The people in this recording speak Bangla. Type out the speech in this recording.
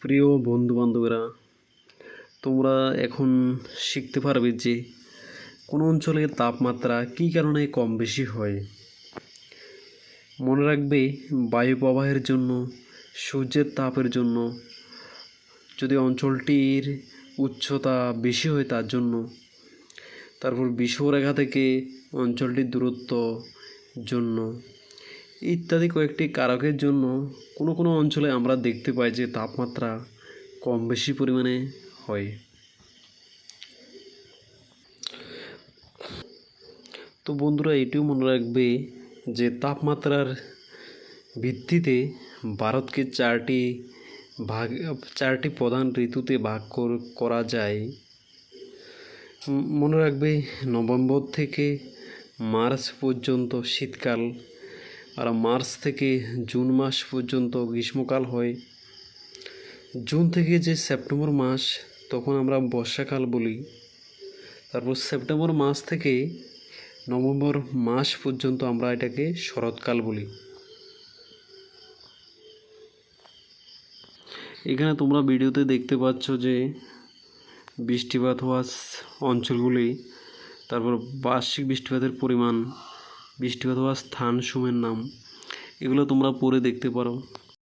প্রিয় বন্ধু বান্ধবেরা তোমরা এখন শিখতে পারবে যে কোন অঞ্চলের তাপমাত্রা কী কারণে কম বেশি হয়। মনে রাখবে বায়ু প্রবাহের জন্য, সূর্যের তাপের জন্য, যদি অঞ্চলটির উচ্চতা বেশি হয় তার জন্য। তারপর বিষুবরেখা থেকে অঞ্চলটির দূরত্ব জন্য। ইত্যাদি কয়েকটি কারকের জন্য কোনো কোনো অঞ্চলে আমরা দেখতে পাই যে তাপমাত্রা কম বেশি পরিমাণে হয়। তো বন্ধুরা, এটিও মনে রাখবে যে তাপমাত্রার ভিত্তিতে ভারতকে চারটি ভাগ, চারটি প্রধান ঋতুতে ভাগ কর- যায়। মনে রাখবে নভেম্বর থেকে মার্চ পর্যন্ত শীতকাল আর মার্চ থেকে জুন মাস পর্যন্ত গ্রীষ্মকাল হয়। জুন থেকে যে সেপ্টেম্বর মাস, তখন আমরা বর্ষাকাল বলি। তারপর সেপ্টেম্বর মাস থেকে নভেম্বর মাস পর্যন্ত আমরা এটাকে শরৎকাল বলি। এখানে তোমরা ভিডিওতে দেখতে পাচ্ছ যে বৃষ্টিপাত হওয়া অঞ্চলগুলি, তারপর বার্ষিক বৃষ্টিপাতের পরিমাণ বৃষ্টিপাত অথবা স্থান সুমের নাম। এগুলো তোমরা পড়ে দেখতে পারো।